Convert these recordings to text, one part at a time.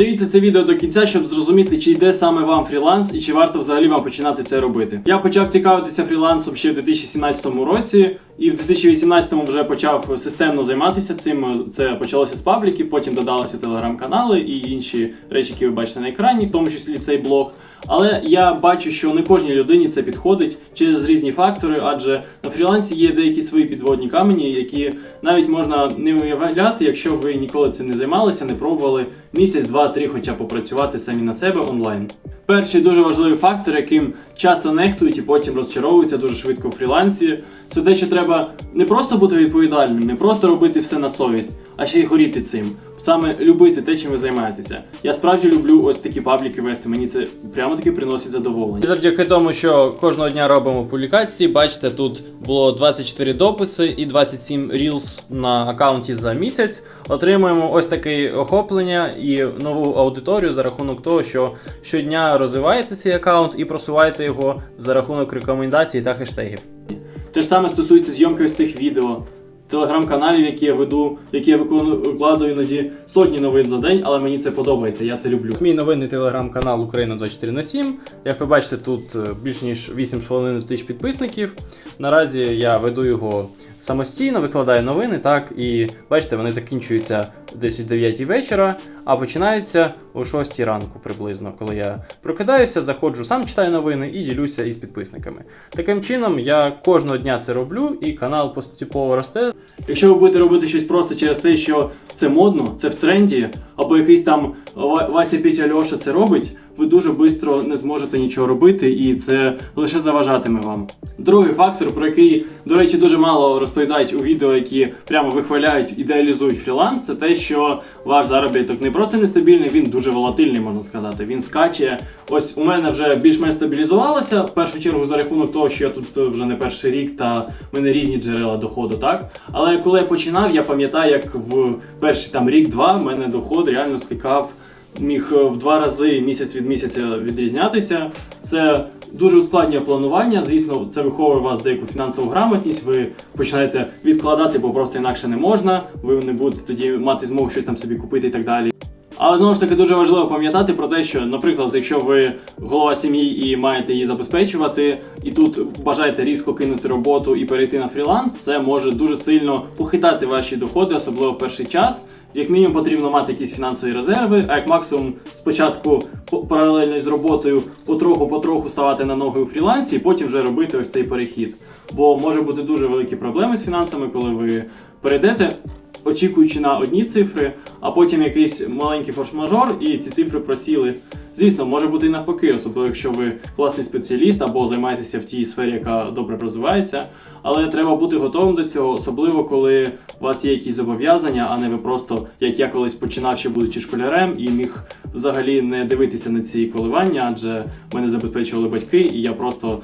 Додивіться це відео до кінця, щоб зрозуміти, чи йде саме вам фріланс і чи варто взагалі вам починати це робити. Я почав цікавитися фрілансом ще в 2017 році, і в 2018 вже почав системно займатися цим. Це почалося з пабліків, потім додалися телеграм-канали і інші речі, які ви бачите на екрані, в тому числі цей блог. Але я бачу, що не кожній людині це підходить через різні фактори, адже на фрілансі є деякі свої підводні камені, які навіть можна не уявляти, якщо ви ніколи цим не займалися, не пробували місяць, два, три, хоча попрацювати самі на себе онлайн. Перший дуже важливий фактор, яким часто нехтують і потім розчаровуються дуже швидко в фрілансі, це те, що треба не просто бути відповідальним, не просто робити все на совість, а ще й горіти цим. Саме любити те, чим ви займаєтеся. Я справді люблю ось такі пабліки вести. Мені це прямо таки приносить задоволення. І Завдяки тому, що кожного дня робимо публікації, бачите, тут було 24 дописи і 27 reels на аккаунті за місяць. Отримуємо ось таке охоплення і нову аудиторію за рахунок того, що щодня розвиваєте свій аккаунт і просуваєте його за рахунок рекомендацій та хештегів. Те ж саме стосується зйомки ось цих відео, телеграм-каналів, які я веду, які я викладаю іноді сотні новин за день, але мені це подобається, я це люблю. Мій новинний телеграм-канал Україна 24 на 7. Як ви бачите, тут е, більш ніж 8,5 тисяч підписників. Наразі я веду його самостійно, викладаю новини, так, і бачите, вони закінчуються десь о 9 вечора, а починаються о 6 ранку приблизно, коли я прокидаюся, заходжу, сам читаю новини і ділюся із підписниками. Таким чином, я кожного дня це роблю, і канал поступово росте. Якщо ви будете робити щось просто через те, що це модно, це в тренді, або якийсь там Ва- Вася Пітя Льоша це робить, ви дуже швидко не зможете нічого робити, і це лише заважатиме вам. Другий фактор, про який, до речі, дуже мало розповідають у відео, які прямо вихваляють, ідеалізують фріланс, це те, що ваш заробіток не просто нестабільний, він дуже волатильний, можна сказати. Він скаче. Ось у мене вже більш-менш стабілізувалося. В першу чергу за рахунок того, що я тут вже не перший рік, та в мене різні джерела доходу, так. Але коли я починав, я пам'ятаю, як в перший там рік-два в мене доход реально скакав. Міг е, в два рази місяць від місяця відрізнятися. Це дуже ускладнює планування. Звісно, це виховує вас деяку фінансову грамотність. Ви починаєте відкладати, бо просто інакше не можна. Ви не будете тоді мати змогу щось там собі купити і так далі. Але знову ж таки дуже важливо пам'ятати про те, що, наприклад, якщо ви голова сім'ї і маєте її забезпечувати, і тут бажаєте різко кинути роботу і перейти на фріланс, це може дуже сильно похитати ваші доходи, особливо в перший час. Як мінімум потрібно мати якісь фінансові резерви, а як максимум спочатку по- паралельно з роботою потроху-потроху ставати на ноги у фрілансі, і потім вже робити ось цей перехід. Бо може бути дуже великі проблеми з фінансами, коли ви перейдете, очікуючи на одні цифри, а потім якийсь маленький форс-мажор, і ці цифри просіли. Звісно, може бути і навпаки, особливо якщо ви класний спеціаліст або займаєтеся в тій сфері, яка добре розвивається. Але треба бути готовим до цього, особливо коли у вас є якісь зобов'язання, а не ви просто, як я колись починав ще будучи школярем, і міг взагалі не дивитися на ці коливання, адже мене забезпечували батьки, і я просто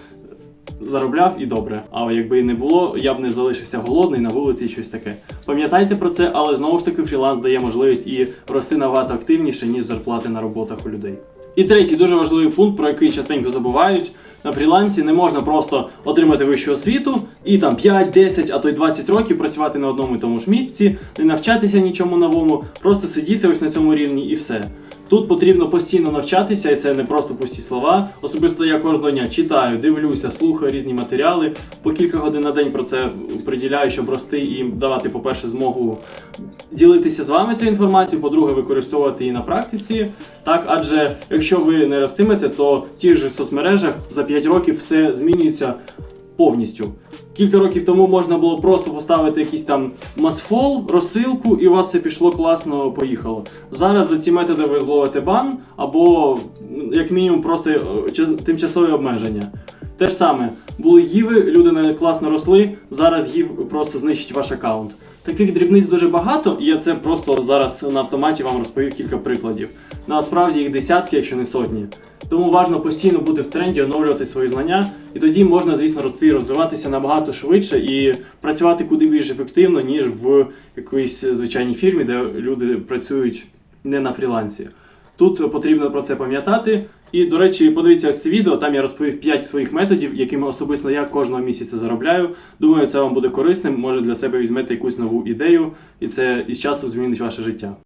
заробляв і добре. А якби і не було, я б не залишився голодний на вулиці і щось таке. Пам'ятайте про це, але знову ж таки фріланс дає можливість і рости набагато активніше, ніж зарплати на роботах у людей. І третій дуже важливий пункт, про який частенько забувають. На фрілансі не можна просто отримати вищу освіту і там 5, 10, а то й 20 років працювати на одному і тому ж місці, не навчатися нічому новому, просто сидіти ось на цьому рівні і все. Тут потрібно постійно навчатися, і це не просто пусті слова. Особисто я кожного дня читаю, дивлюся, слухаю різні матеріали. По кілька годин на день про це приділяю, щоб рости і давати, по-перше, змогу ділитися з вами цією інформацією, по-друге, використовувати її на практиці. Так, адже якщо ви не ростимете, то в тих же соцмережах за 5 років все змінюється повністю. Кілька років тому можна було просто поставити якийсь там масфол, розсилку, і у вас все пішло класно, поїхало. Зараз за ці методи ви зловите бан або, як мінімум, просто е, тимчасові обмеження. Те ж саме, були гіви, люди не класно росли, зараз гів просто знищить ваш аккаунт. Таких дрібниць дуже багато, і я це просто зараз на автоматі вам розповів кілька прикладів. Насправді їх десятки, якщо не сотні. Тому важливо постійно бути в тренді, оновлювати свої знання, і тоді можна, звісно, рости розвиватися набагато швидше і працювати куди більш ефективно, ніж в якоїсь звичайній фірмі, де люди працюють не на фрілансі. Тут потрібно про це пам'ятати. І, до речі, подивіться ось це відео, там я розповів 5 своїх методів, якими особисто я кожного місяця заробляю. Думаю, це вам буде корисним. Може для себе візьмете якусь нову ідею, і це із часом змінить ваше життя.